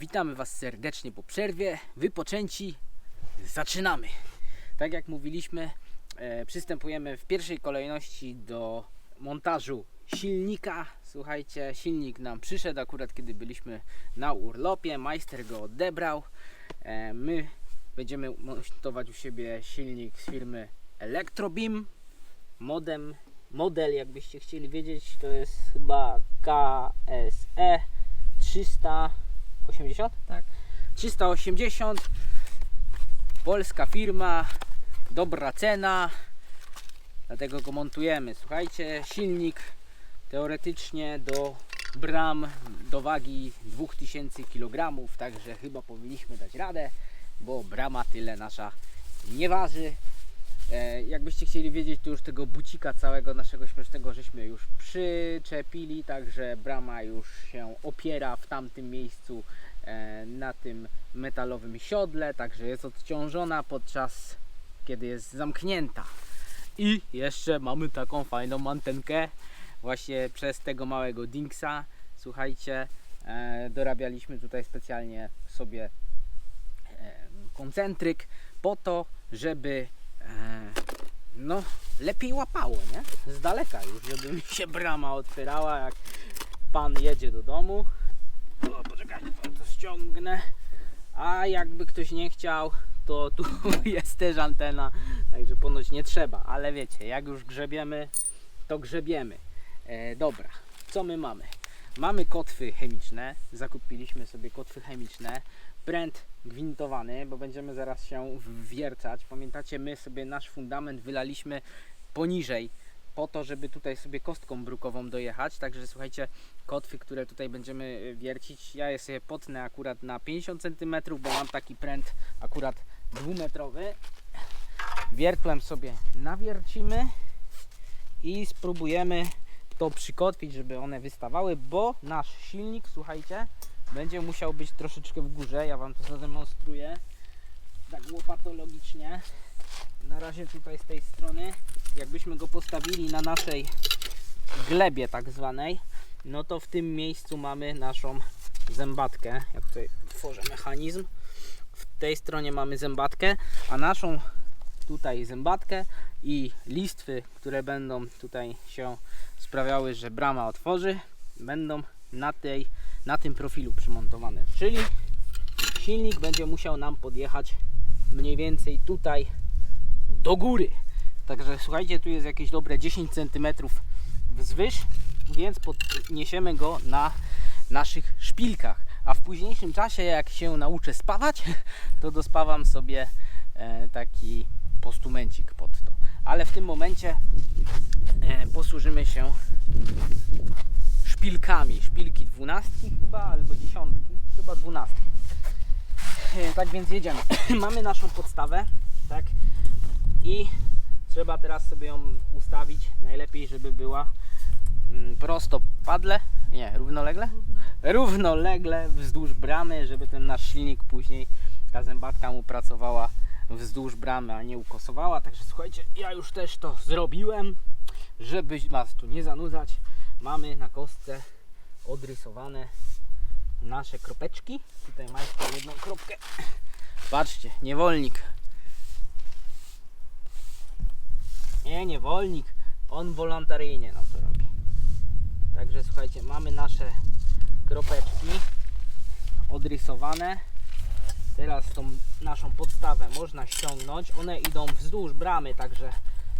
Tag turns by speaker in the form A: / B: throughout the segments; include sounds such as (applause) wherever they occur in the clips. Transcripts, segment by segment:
A: Witamy Was serdecznie po przerwie. Wypoczęci, zaczynamy. Tak jak mówiliśmy, e, przystępujemy w pierwszej kolejności do montażu silnika. Słuchajcie, silnik nam przyszedł akurat kiedy byliśmy na urlopie. Majster go odebrał. E, my będziemy montować u siebie silnik z firmy Electrobeam. Modem, model jakbyście chcieli wiedzieć, to jest chyba KSE 380?
B: Tak.
A: 380 polska firma dobra cena dlatego go montujemy słuchajcie silnik teoretycznie do bram do wagi 2000 kg także chyba powinniśmy dać radę bo brama tyle nasza nie waży jakbyście chcieli wiedzieć to już tego bucika całego naszego śmiesznego żeśmy już przyczepili także brama już się opiera w tamtym miejscu e, na tym metalowym siodle, także jest odciążona podczas kiedy jest zamknięta. I jeszcze mamy taką fajną antenkę właśnie przez tego małego Dingsa. Słuchajcie, e, dorabialiśmy tutaj specjalnie sobie e, koncentryk po to, żeby e, no lepiej łapało, nie? Z daleka już, żeby mi się brama otwierała jak pan jedzie do domu. O, poczekajcie, to ściągnę. A jakby ktoś nie chciał, to tu (laughs) jest też antena, także ponoć nie trzeba, ale wiecie, jak już grzebiemy, to grzebiemy. E, dobra, co my mamy? Mamy kotwy chemiczne, zakupiliśmy sobie kotwy chemiczne, pręt gwintowany, bo będziemy zaraz się wwiercać. Pamiętacie, my sobie nasz fundament wylaliśmy poniżej, po to, żeby tutaj sobie kostką brukową dojechać. Także słuchajcie, kotwy, które tutaj będziemy y, wiercić, ja je sobie potnę akurat na 50 cm, bo mam taki pręt akurat dwumetrowy. Wiertłem sobie nawiercimy i spróbujemy to przykotwić, żeby one wystawały, bo nasz silnik, słuchajcie, będzie musiał być troszeczkę w górze. Ja Wam to zademonstruję tak łopatologicznie. Na razie tutaj z tej strony, jakbyśmy go postawili na naszej glebie tak zwanej, no to w tym miejscu mamy naszą zębatkę. Ja tutaj tworzę mechanizm. W tej stronie mamy zębatkę, a naszą tutaj zębatkę i listwy, które będą tutaj się sprawiały, że brama otworzy, będą na, tej, na tym profilu przymontowane. Czyli silnik będzie musiał nam podjechać mniej więcej tutaj do góry. Także słuchajcie, tu jest jakieś dobre 10 cm wzwyż, więc podniesiemy go na naszych szpilkach. A w późniejszym czasie, jak się nauczę spawać, (laughs) to dospawam sobie e, taki postumencik pod to. Ale w tym momencie e, posłużymy się szpilkami. Szpilki dwunastki chyba, albo dziesiątki, chyba dwunastki. E, Tak więc jedziemy. (clears throat) Mamy naszą podstawę, tak? I trzeba teraz sobie ją ustawić. Najlepiej, żeby była mm, prostopadle, nie, równolegle? Równolegle wzdłuż bramy, żeby ten nasz silnik później, ta zębatka mu pracowała wzdłuż bramy, a nie ukosowała. Także słuchajcie, ja już też to zrobiłem, żeby Was tu nie zanudzać. Mamy na kostce odrysowane nasze kropeczki. Tutaj majster jedną kropkę. Patrzcie, niewolnik. Nie, niewolnik. On wolontaryjnie nam to robi. Także słuchajcie, mamy nasze kropeczki odrysowane. Teraz tą naszą podstawę można ściągnąć. One idą wzdłuż bramy, także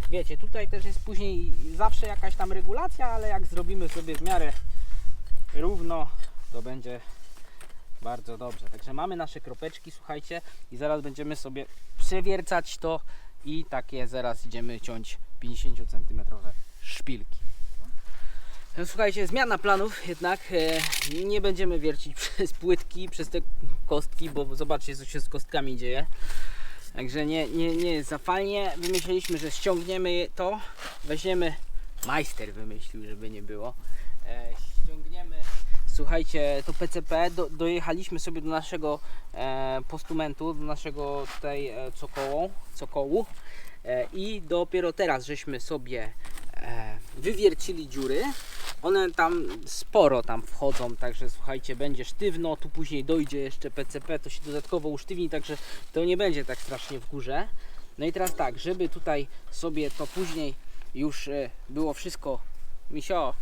A: wiecie, tutaj też jest później zawsze jakaś tam regulacja, ale jak zrobimy sobie w miarę równo, to będzie bardzo dobrze. Także mamy nasze kropeczki, słuchajcie, i zaraz będziemy sobie przewiercać to i takie zaraz idziemy ciąć 50 cm szpilki. No, Słuchajcie, zmiana planów jednak e, nie będziemy wiercić (laughs) przez płytki, przez te kostki, bo zobaczcie co się z kostkami dzieje. Także nie, nie, nie jest za fajnie. Wymyśliliśmy, że ściągniemy to, weźmiemy, majster wymyślił, żeby nie było. E, ściągniemy, słuchajcie, to PCP, do, dojechaliśmy sobie do naszego e, postumentu, do naszego tutaj e, cokołu, cokołu e, i dopiero teraz żeśmy sobie wywiercili dziury. One tam sporo tam wchodzą, także słuchajcie, będzie sztywno, tu później dojdzie jeszcze PCP, to się dodatkowo usztywni, także to nie będzie tak strasznie w górze. No i teraz tak, żeby tutaj sobie to później już e, było wszystko, misio,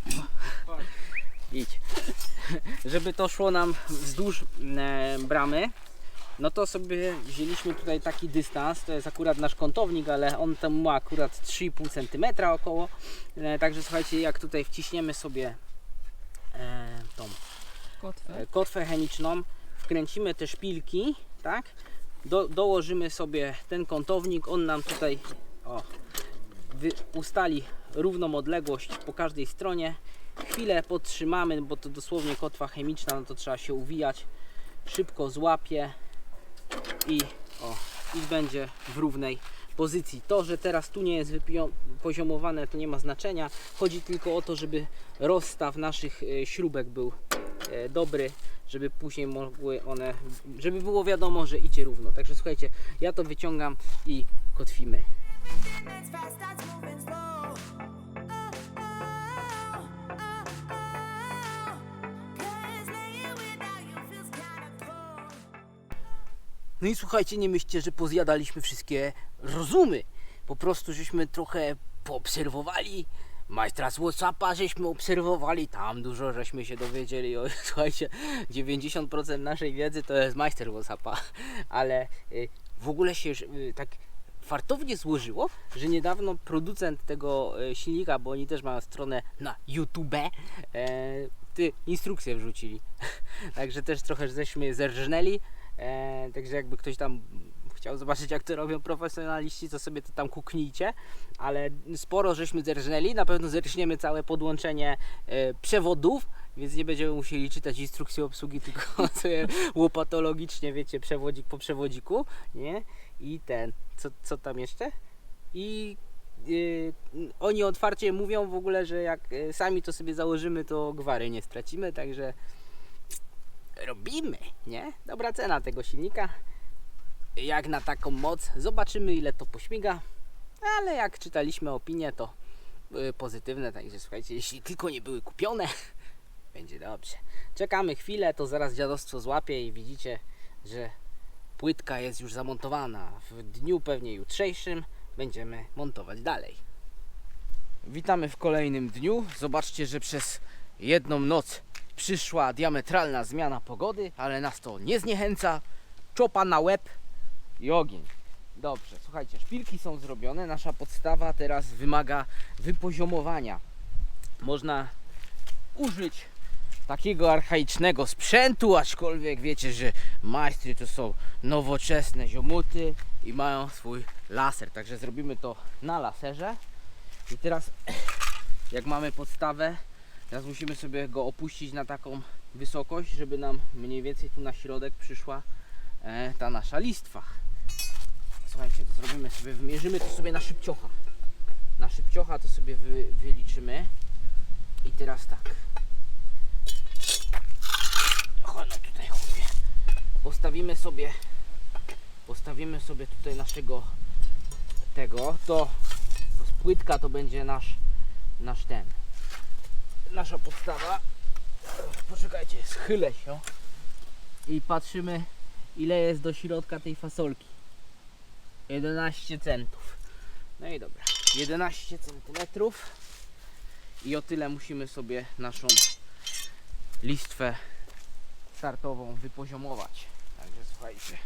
A: idź, (laughs) żeby to szło nam wzdłuż e, bramy, no to sobie wzięliśmy tutaj taki dystans, to jest akurat nasz kątownik, ale on tam ma akurat 3,5 cm około, e, także słuchajcie, jak tutaj wciśniemy sobie e, tą
B: Kotwę.
A: e, kotwę chemiczną, wkręcimy te szpilki, tak? Do, dołożymy sobie ten kątownik, on nam tutaj o, wy, ustali równą odległość po każdej stronie. Chwilę podtrzymamy, bo to dosłownie kotwa chemiczna, no to trzeba się uwijać. Szybko złapie i, o, i będzie w równej pozycji. To, że teraz tu nie jest poziomowane, to nie ma znaczenia. Chodzi tylko o to, żeby rozstaw naszych e, śrubek był e, dobry, żeby później mogły one, żeby było wiadomo, że idzie równo. Także słuchajcie, ja to wyciągam i kotwimy. No i słuchajcie, nie myślcie, że pozjadaliśmy wszystkie rozumy. Po prostu żeśmy trochę poobserwowali. Majstra z Whatsappa żeśmy obserwowali, tam dużo żeśmy się dowiedzieli. O, (laughs) słuchajcie, 90% naszej wiedzy to jest majster Whatsappa, ale y, w ogóle się y, tak fartownie złożyło, że niedawno producent tego y, silnika, bo oni też mają stronę na YouTube, e, ty instrukcje wrzucili. (laughs) Także też trochę żeśmy zerżnęli. E, także jakby ktoś tam chciał zobaczyć jak to robią profesjonaliści, to sobie to tam kuknijcie. Ale sporo żeśmy zerżnęli, na pewno zerżniemy całe podłączenie e, przewodów, więc nie będziemy musieli czytać instrukcji obsługi, (laughs) tylko sobie łopatologicznie, wiecie, przewodzik po przewodziku, nie? I ten, co, co tam jeszcze? I yy, oni otwarcie mówią w ogóle, że jak y, sami to sobie założymy, to gwary nie stracimy, także robimy, nie? Dobra cena tego silnika. Jak na taką moc, zobaczymy ile to pośmiga, ale jak czytaliśmy opinie, to były pozytywne, także słuchajcie, jeśli tylko nie były kupione, (laughs) będzie dobrze. Czekamy chwilę, to zaraz dziadostwo złapie i widzicie, że płytka jest już zamontowana. W dniu pewnie jutrzejszym będziemy montować dalej. Witamy w kolejnym dniu. Zobaczcie, że przez jedną noc przyszła diametralna zmiana pogody, ale nas to nie zniechęca. Czopa na łeb i ogień. Dobrze, słuchajcie, szpilki są zrobione. Nasza podstawa teraz wymaga wypoziomowania. Można użyć takiego archaicznego sprzętu, aczkolwiek wiecie, że majstry to są nowoczesne ziomuty i mają swój laser. Także zrobimy to na laserze. I teraz, (clears throat) jak mamy podstawę, teraz musimy sobie go opuścić na taką wysokość, żeby nam mniej więcej tu na środek przyszła e, ta nasza listwa. Słuchajcie, to zrobimy sobie, wymierzymy to sobie na szybciocha. Na szybciocha to sobie wy, wyliczymy. I teraz tak. O, no tutaj chłopie. Postawimy sobie, postawimy sobie tutaj naszego tego, to płytka to będzie nasz, nasz ten, nasza podstawa. Poczekajcie, schylę się i patrzymy ile jest do środka tej fasolki. 11 centów. No i dobra, 11 centymetrów i o tyle musimy sobie naszą listwę startową wypoziomować. Także słuchajcie.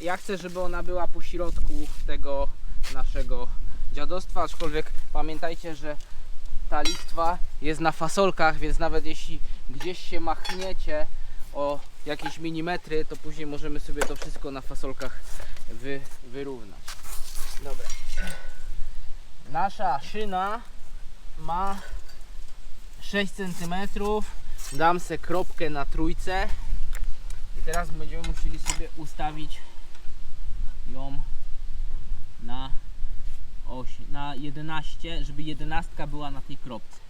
A: Ja chcę, żeby ona była po środku tego naszego dziadostwa, aczkolwiek pamiętajcie, że ta listwa jest na fasolkach, więc nawet jeśli gdzieś się machniecie o jakieś milimetry, to później możemy sobie to wszystko na fasolkach wy, wyrównać. Dobra. Nasza szyna ma 6 cm. Dam se kropkę na trójce. I teraz będziemy musieli sobie ustawić ją na, oś, na 11, żeby 11 była na tej kropce.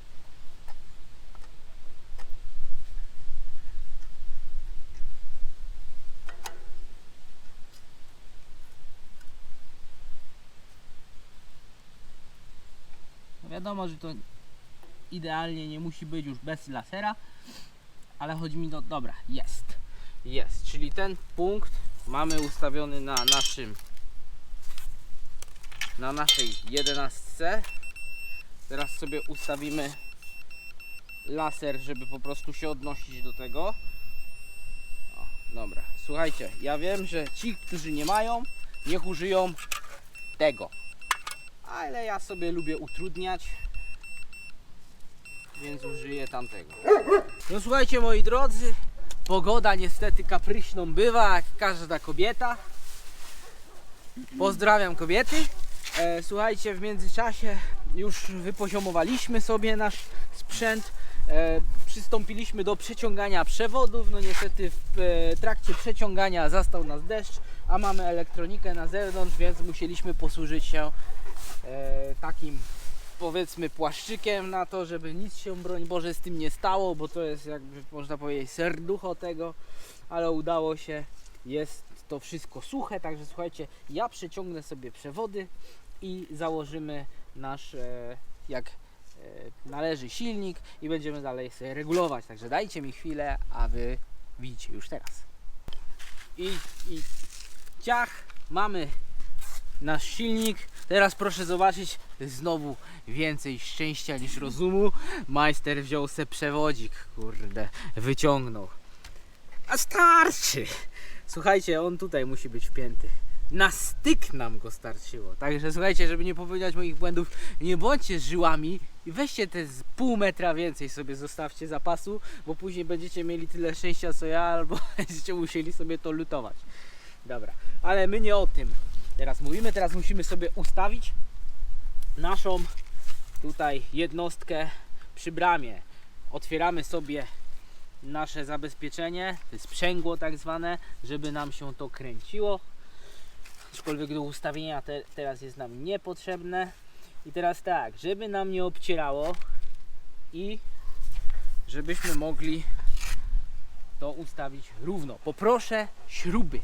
A: Wiadomo, że to idealnie nie musi być już bez lasera, ale chodzi mi do. Dobra, jest. Jest, czyli ten punkt mamy ustawiony na naszym na naszej jedenastce. Teraz sobie ustawimy laser, żeby po prostu się odnosić do tego. O, dobra, słuchajcie, ja wiem, że ci, którzy nie mają, niech użyją tego. Ale ja sobie lubię utrudniać, więc użyję tamtego. No słuchajcie moi drodzy, pogoda niestety kapryśną bywa, jak każda kobieta. Pozdrawiam kobiety. E, słuchajcie, w międzyczasie już wypoziomowaliśmy sobie nasz sprzęt. E, przystąpiliśmy do przeciągania przewodów. No niestety w e, trakcie przeciągania zastał nas deszcz, a mamy elektronikę na zewnątrz, więc musieliśmy posłużyć się takim powiedzmy płaszczykiem na to, żeby nic się broń Boże z tym nie stało, bo to jest jakby można powiedzieć serducho tego, ale udało się. Jest to wszystko suche, także słuchajcie, ja przeciągnę sobie przewody i założymy nasz e, jak e, należy silnik i będziemy dalej sobie regulować. Także dajcie mi chwilę, a wy widzicie już teraz. I, i ciach, mamy nasz silnik. Teraz proszę zobaczyć znowu więcej szczęścia niż rozumu. Majster wziął se przewodzik, kurde, wyciągnął. A starczy! Słuchajcie, on tutaj musi być wpięty. Na styk nam go starczyło. Także słuchajcie, żeby nie popełniać moich błędów, nie bądźcie żyłami i weźcie te z pół metra więcej sobie zostawcie zapasu, bo później będziecie mieli tyle szczęścia co ja, albo (laughs) będziecie musieli sobie to lutować. Dobra, ale my nie o tym teraz mówimy, teraz musimy sobie ustawić naszą tutaj jednostkę przy bramie. Otwieramy sobie nasze zabezpieczenie, sprzęgło tak zwane, żeby nam się to kręciło. Aczkolwiek do ustawienia te, teraz jest nam niepotrzebne. I teraz tak, żeby nam nie obcierało i żebyśmy mogli to ustawić równo. Poproszę śruby.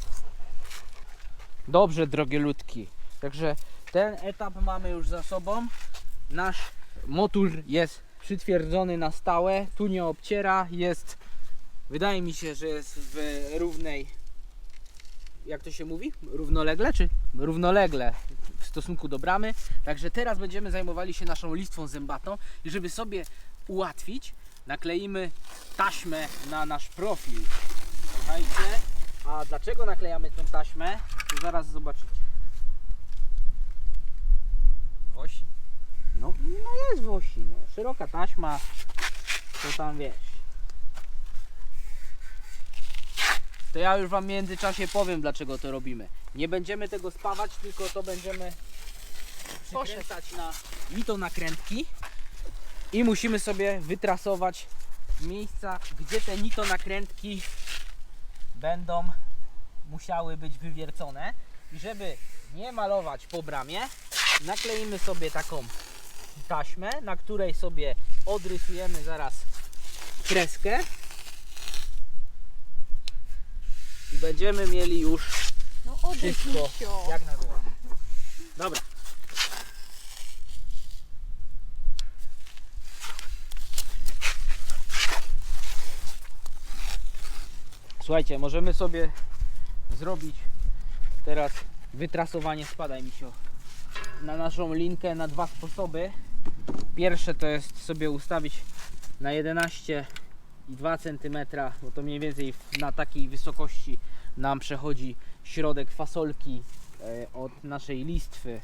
A: Dobrze, drogie ludki. Także ten etap mamy już za sobą. Nasz motor jest przytwierdzony na stałe. Tu nie obciera. Jest, wydaje mi się, że jest w równej, jak to się mówi? Równolegle czy? Równolegle w stosunku do bramy. Także teraz będziemy zajmowali się naszą listwą zębatą i żeby sobie ułatwić, nakleimy taśmę na nasz profil. Słuchajcie, a dlaczego naklejamy tą taśmę? To zaraz zobaczycie. Wosi? No, no jest wosi, no. Szeroka taśma, to tam wiesz. To ja już wam w międzyczasie powiem dlaczego to robimy. Nie będziemy tego spawać, tylko to będziemy przykręcać na mito nakrętki. I musimy sobie wytrasować miejsca, gdzie te nito nakrętki będą musiały być wywiercone. I żeby nie malować po bramie nakleimy sobie taką taśmę, na której sobie odrysujemy zaraz kreskę i będziemy mieli już
B: No
A: wszystko jak na dłoń. Dobra. Słuchajcie, możemy sobie zrobić teraz wytrasowanie, spadaj mi się, na naszą linkę na dwa sposoby. Pierwsze to jest sobie ustawić na 11,2 cm, bo to mniej więcej na takiej wysokości nam przechodzi środek fasolki e, od naszej listwy.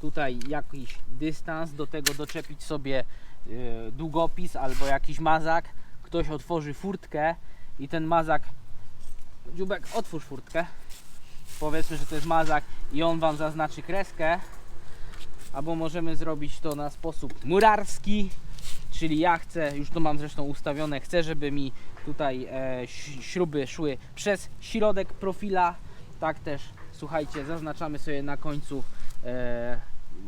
A: Tutaj jakiś dystans, do tego doczepić sobie e, długopis albo jakiś mazak. Ktoś otworzy furtkę i ten mazak, dziubek otwórz furtkę. Powiedzmy, że to jest mazak i on Wam zaznaczy kreskę. Albo możemy zrobić to na sposób murarski, czyli ja chcę, już to mam zresztą ustawione, chcę, żeby mi tutaj e, śruby szły przez środek profila. Tak też, słuchajcie, zaznaczamy sobie na końcu e,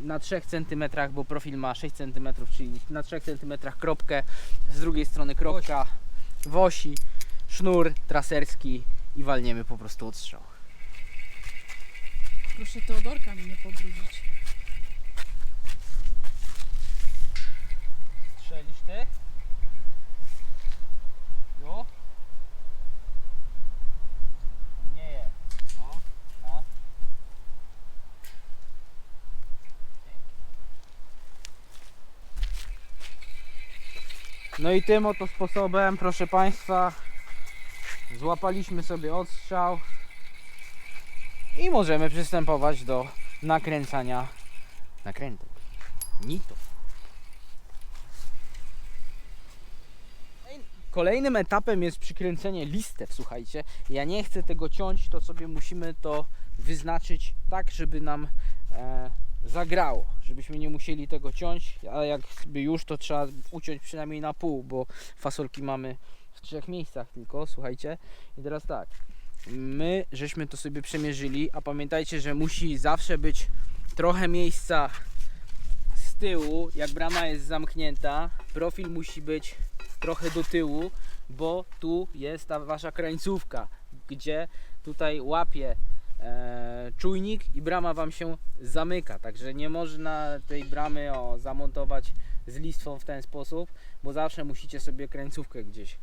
A: na 3 cm, bo profil ma 6 cm, czyli na 3 cm kropkę, z drugiej strony kropka wosi, sznur traserski i walniemy po prostu odstrzał.
B: Proszę Teodorka mi nie pobrudzić.
A: Strzelisz ty? No. Nie jest. No, no. No i tym oto sposobem, proszę Państwa, złapaliśmy sobie odstrzał i możemy przystępować do nakręcania nakrętek. Nito. Kolejnym etapem jest przykręcenie listew, słuchajcie. Ja nie chcę tego ciąć, to sobie musimy to wyznaczyć tak, żeby nam e, zagrało, żebyśmy nie musieli tego ciąć, ale jakby już to trzeba uciąć przynajmniej na pół, bo fasolki mamy w trzech miejscach tylko, słuchajcie. I teraz tak, my żeśmy to sobie przemierzyli, a pamiętajcie, że musi zawsze być trochę miejsca z tyłu, jak brama jest zamknięta, profil musi być trochę do tyłu, bo tu jest ta wasza krańcówka, gdzie tutaj łapie e, czujnik i brama wam się zamyka. Także nie można tej bramy o, zamontować z listwą w ten sposób, bo zawsze musicie sobie krańcówkę gdzieś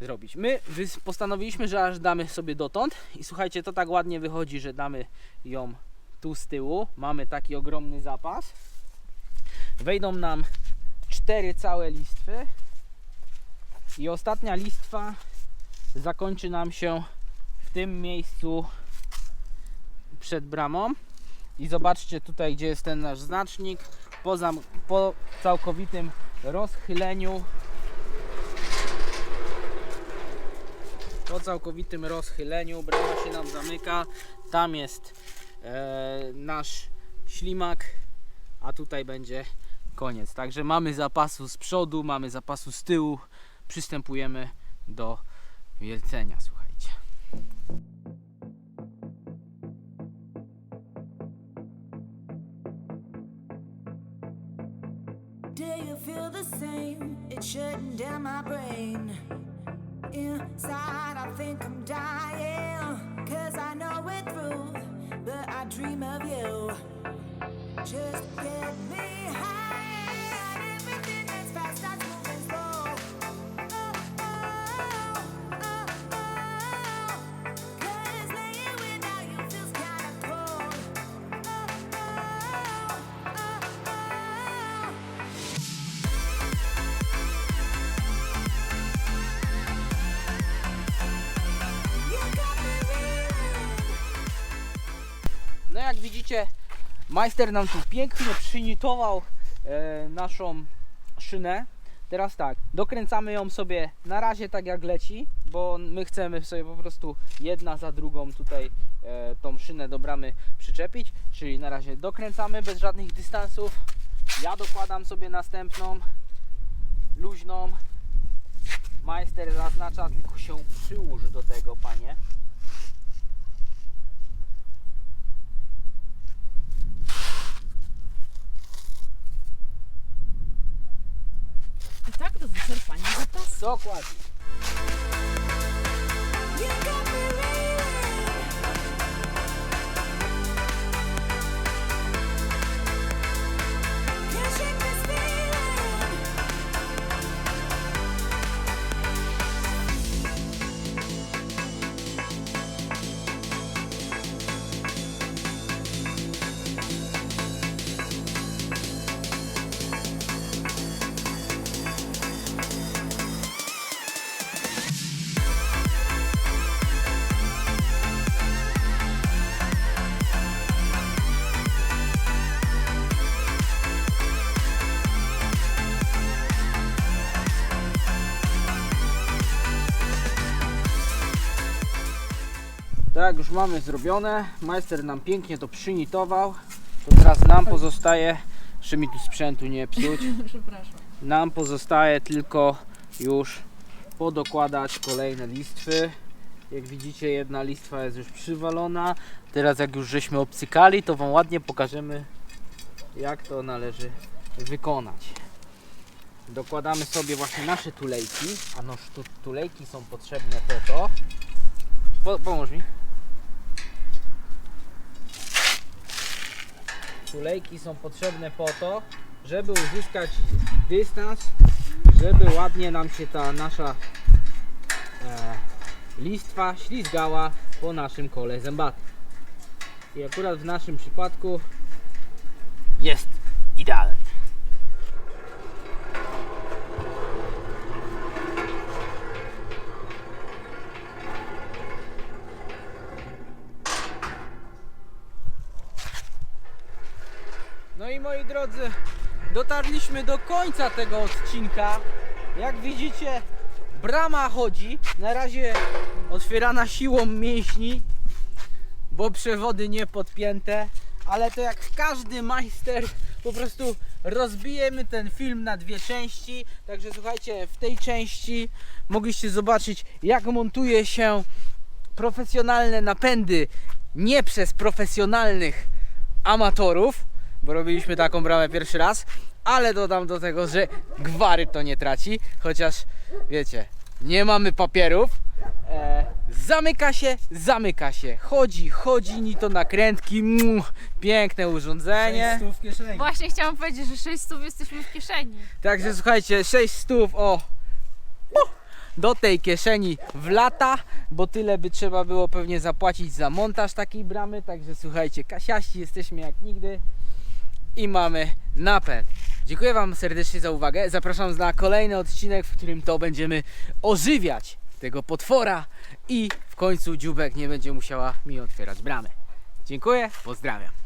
A: zrobić. My postanowiliśmy, że aż damy sobie dotąd i słuchajcie, to tak ładnie wychodzi, że damy ją tu z tyłu. Mamy taki ogromny zapas. Wejdą nam cztery całe listwy i ostatnia listwa zakończy nam się w tym miejscu przed bramą. I zobaczcie tutaj gdzie jest ten nasz znacznik. Po, po całkowitym rozchyleniu. Po całkowitym rozchyleniu brama się nam zamyka. Tam jest e, nasz ślimak. A tutaj będzie koniec. Także mamy zapasu z przodu mamy zapasu z tyłu. Przystępujemy do wielcenia słuchajcie
C: Just
A: majster nam tu pięknie przynitował e, naszą szynę. Teraz tak, dokręcamy ją sobie na razie tak jak leci, bo my chcemy sobie po prostu jedna za drugą tutaj e, tą szynę do bramy przyczepić. Czyli na razie dokręcamy bez żadnych dystansów. Ja dokładam sobie następną luźną. Majster zaznacza, tylko się przyłóż do tego, panie.
B: I tak do wyczerpania zapasu.
A: Dokładnie. Tak, już mamy zrobione. Majster nam pięknie to przynitował. To teraz nam pozostaje, żeby mi tu sprzętu nie psuć, (laughs)
B: Przepraszam.
A: nam pozostaje tylko już podokładać kolejne listwy. Jak widzicie jedna listwa jest już przywalona. Teraz jak już żeśmy obcykali, to Wam ładnie pokażemy jak to należy wykonać. Dokładamy sobie właśnie nasze tulejki, a noż tu, tulejki są potrzebne po to. Po, pomóż mi. Tulejki są potrzebne po to, żeby uzyskać dystans, żeby ładnie nam się ta nasza e, listwa ślizgała po naszym kole zębatym. I akurat w naszym przypadku jest idealnie. Moi drodzy, dotarliśmy do końca tego odcinka. Jak widzicie, brama chodzi. Na razie otwierana siłą mięśni, bo przewody nie podpięte. Ale to jak każdy majster, po prostu rozbijemy ten film na dwie części. Także słuchajcie, w tej części mogliście zobaczyć, jak montuje się profesjonalne napędy nie przez profesjonalnych amatorów, bo robiliśmy taką bramę pierwszy raz, ale dodam do tego, że gwary to nie traci, chociaż wiecie, nie mamy papierów. E, zamyka się, zamyka się, chodzi, chodzi, ni to nakrętki, mu, piękne urządzenie.
D: w kieszeni.
B: Właśnie chciałam powiedzieć, że 6 stów jesteśmy w kieszeni.
A: Także słuchajcie, 6 stów o do tej kieszeni w lata, bo tyle by trzeba było pewnie zapłacić za montaż takiej bramy. Także słuchajcie, kasiaści jesteśmy jak nigdy i mamy napęd. Dziękuję Wam serdecznie za uwagę. Zapraszam na kolejny odcinek, w którym to będziemy ożywiać tego potwora i w końcu dziubek nie będzie musiała mi otwierać bramy. Dziękuję, pozdrawiam.